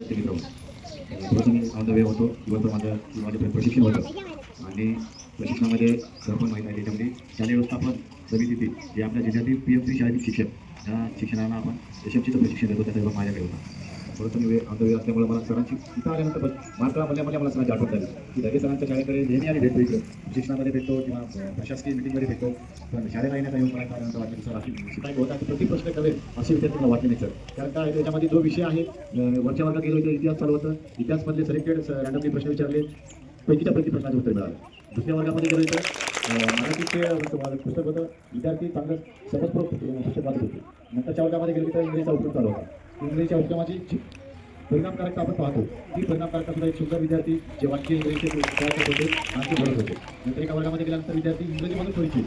मित्र me on the way होतो. दिवसभर माझं माझं प्रशिक्षण होतं आणि प्रशिक्षणामध्ये सरपण माहीत आहे त्याच्यामध्ये शालेय व्यवस्थापन समितीतील जे आपल्या जिल्ह्यातील पी एम सी शाळेतील शिक्षक या शिक्षणाला आपण यशस्वीचं प्रशिक्षण देतो त्याचा माझ्याकडे होता थोडंसं मी वे ऑन असल्यामुळे मला सरांची इथं आल्यानंतर मात्र मला सरांची आठवण झाली. की दगे सरांच्या शाळेकडे नेहमी आणि भेटतो इकडं शिक्षणामध्ये भेटतो किंवा प्रशासकीय मिटिंगमध्ये भेटतो. पण शाळेला येण्याचा येऊन मला आल्यानंतर वाटलं सर अशी शिकाय होता की प्रति प्रश्न करेल असे विद्यार्थ्यांना वाटते वाटले नाही सर. कारण काय त्याच्यामध्ये जो विषय आहे वरच्या वर्गात गेलो इथे इतिहास चालू होतं. इतिहासमधले सिलेक्टेड रँडमली प्रश्न विचारले. पैकीच्या पैकी प्रश्नाचे उत्तर मिळालं. दुसऱ्या वर्गामध्ये गेलो इथं मराठीचे पुस्तक होतं. विद्यार्थी चांगलं समजपूर्वक पुस्तक वाचत होते. नंतरच्या वर्गामध्ये गेलो तर इंग्रजीचा उपयोग चालू होता. इंग्रजीच्या उपक्रमाची जी परिणामकारकता आपण पाहतो ती परिणामकारकता सुद्धा एक सुंदर विद्यार्थी जे वाक्य इंग्रजीचे तयार होते आणि ते भरत होते. नंतर एका वर्गामध्ये गेल्यानंतर विद्यार्थी इंग्रजीमधून परिचित.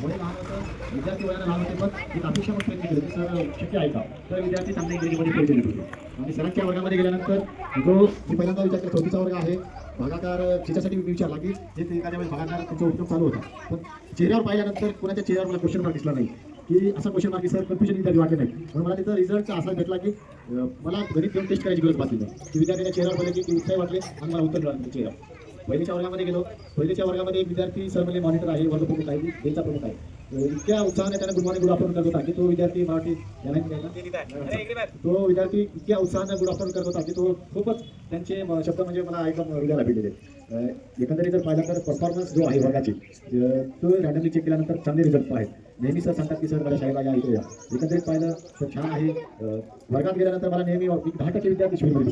मुळे लहान होतं विद्यार्थी वयाला लहान होते पण एक अपेक्षा पण प्रयत्न केली सर शक्य आहे का? तर विद्यार्थी चांगल्या इंग्रजीमध्ये परिचय देत होते. आणि सरांच्या वर्गामध्ये गेल्यानंतर जो मी पहिल्यांदा विचार केला चौथीचा वर्ग आहे भागाकार ज्याच्यासाठी मी विचारला की जे ते एखाद्या वेळेस भागाकार त्याचा उपयोग चालू होता. पण चेहऱ्यावर पाहिल्यानंतर कोणाच्या चेहऱ्यावर मला क्वेश्चन मार्क दिसला नाही. की असा क्वेश्चन मार्क सर कन्फ्युजन विद्यार्थी वाटले नाही. म्हणून मला तिथं रिझल्ट असा भेटला की मला गणित घेऊन टेस्ट करायची गरज भासली नाही. की विद्यार्थ्याच्या चेहऱ्यावर पडले की उत्साही वाटले आणि मला उत्तर मिळालं चेहरा. पहिलीच्या वर्गामध्ये गेलो. पहिलीच्या वर्गामध्ये एक विद्यार्थी सर म्हणजे मॉनिटर आहे वर्ग प्रमुख आहे बेलचा प्रमुख आहे. इतक्या उत्साहाने त्याने गुड मॉर्निंग गुड आफ्टरनून करत होता की तो विद्यार्थी मराठी? तो विद्यार्थी इतक्या उत्साहाने गुड आफ्टरनून करत होता की तो खूपच त्यांचे शब्द म्हणजे मला एकदम हृदयाला भिडलेले अं, एकंदरीत जर पाहिलं तर परफॉर्मन्स जो आहे वर्गाची तो रॅन्डमली चेक केल्यानंतर चांगले रिझल्ट आहेत नेहमी सर सांगतात की सर माझ्या शाळेला या इथे या. एकंदरीत पाहिलं तर छान आहे. वर्गात गेल्यानंतर मला नेहमी एक दहा टक्के विद्यार्थी शिबिर